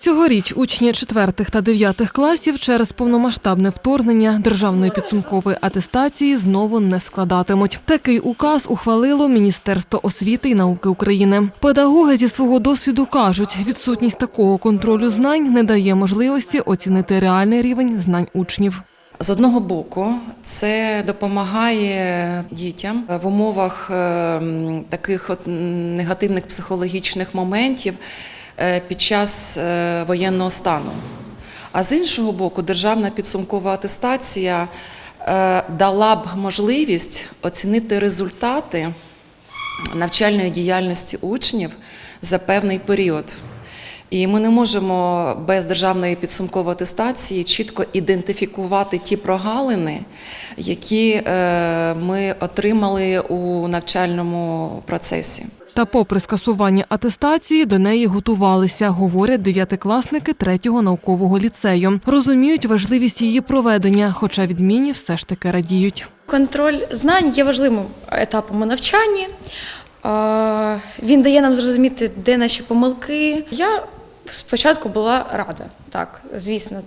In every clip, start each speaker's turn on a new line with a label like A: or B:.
A: Цьогоріч учні 4 та 9 класів через повномасштабне вторгнення державної підсумкової атестації знову не складатимуть. Такий указ ухвалило Міністерство освіти і науки України. Педагоги зі свого досвіду кажуть, відсутність такого контролю знань не дає можливості оцінити реальний рівень знань учнів.
B: З одного боку, це допомагає дітям в умовах е, таких от негативних психологічних моментів під час е, воєнного стану. А з іншого боку, державна підсумкова атестація е, дала б можливість оцінити результати навчальної діяльності учнів за певний період. І ми не можемо без державної підсумкової атестації чітко ідентифікувати ті прогалини, які е, ми отримали у навчальному процесі.
A: Та попри скасування атестації, до неї готувалися, говорять дев'ятикласники третього наукового ліцею. Розуміють важливість її проведення, хоча відміні все ж таки радіють.
C: Контроль знань є важливим етапом у навчанні. Він дає нам зрозуміти, де наші помилки. Я спочатку була рада, так, звісно,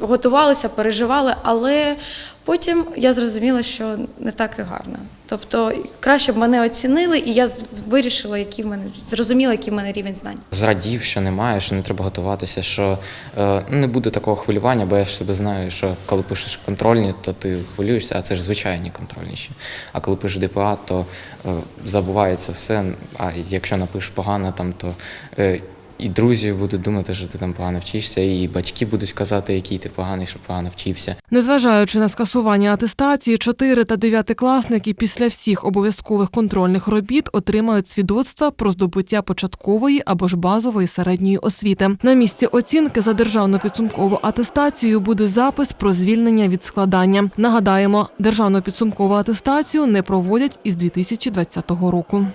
C: готувалися, переживали, але потім я зрозуміла, що не так і гарно. Тобто краще б мене оцінили, і я вирішила, які в мене зрозуміла, який в мене рівень знань.
D: Зрадів, що немає, що не треба готуватися, що е, не буде такого хвилювання, бо я ж себе знаю, що коли пишеш контрольні, то ти хвилюєшся, а це ж звичайні контрольні ще. А коли пишеш ДПА, то е, забувається все. А якщо напишеш погано, там, то е, і друзі будуть думати, що ти там погано вчишся, і батьки будуть казати, який ти поганий, що погано вчився.
A: Незважаючи на скасування атестації, 4 та 9 класники після всіх обов'язкових контрольних робіт отримають свідоцтва про здобуття початкової або ж базової середньої освіти. На місці оцінки за державну підсумкову атестацію буде запис про звільнення від складання. Нагадаємо, державну підсумкову атестацію не проводять із 2020 року.